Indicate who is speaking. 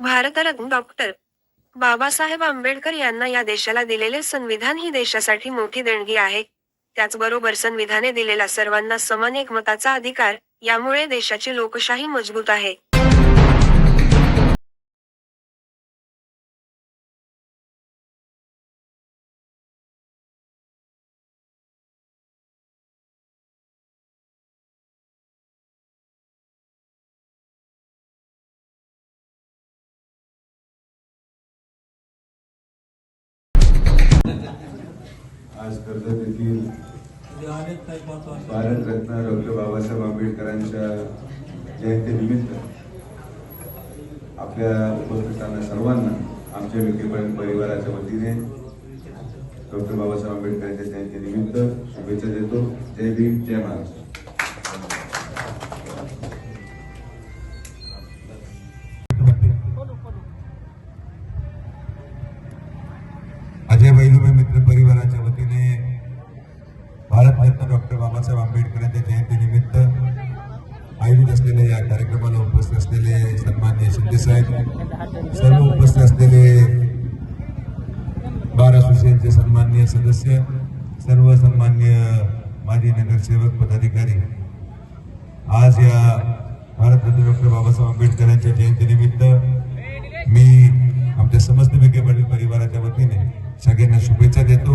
Speaker 1: Bharat Ratna doctor Babasaheb Ambedkar यांना या देशाला दिलेले संविधान ही देशासाठी मोठी देणगी आहे. त्याचबरोबर संविधाने दिलेला सर्वांना समान एकमताचा अधिकार यामुळे देशाची लोकशाही मजबूत आहे.
Speaker 2: आज कर्जत येथील भारतरत्न डॉक्टर बाबासाहेब आंबेडकरांच्या जयंतीनिमित्त आपल्या उपस्थितांना सर्वांना आमच्या विखेपर्यंत परिवाराच्या वतीने डॉक्टर बाबासाहेब आंबेडकरांच्या जयंतीनिमित्त शुभेच्छा देतो. जय भीम जय महाराष्ट्र.
Speaker 3: भारतरत्न डॉक्टर बाबासाहेब आंबेडकर यांच्या जयंतीनिमित्त आयोजित असलेल्या या कार्यक्रमाला उपस्थित असलेले सन्मान्य शिंदेसाहेब सर्व उपस्थित असलेले बार असोसिएशनचे सन्मान्य सदस्य सर्व सन्मान्य माजी नगरसेवक पदाधिकारी. आज या भारतरत्न डॉक्टर बाबासाहेब आंबेडकर यांच्या जयंतीनिमित्त मी आमच्या समस्त विखे पाटील परिवाराच्या वतीने सगळ्यांना शुभेच्छा देतो.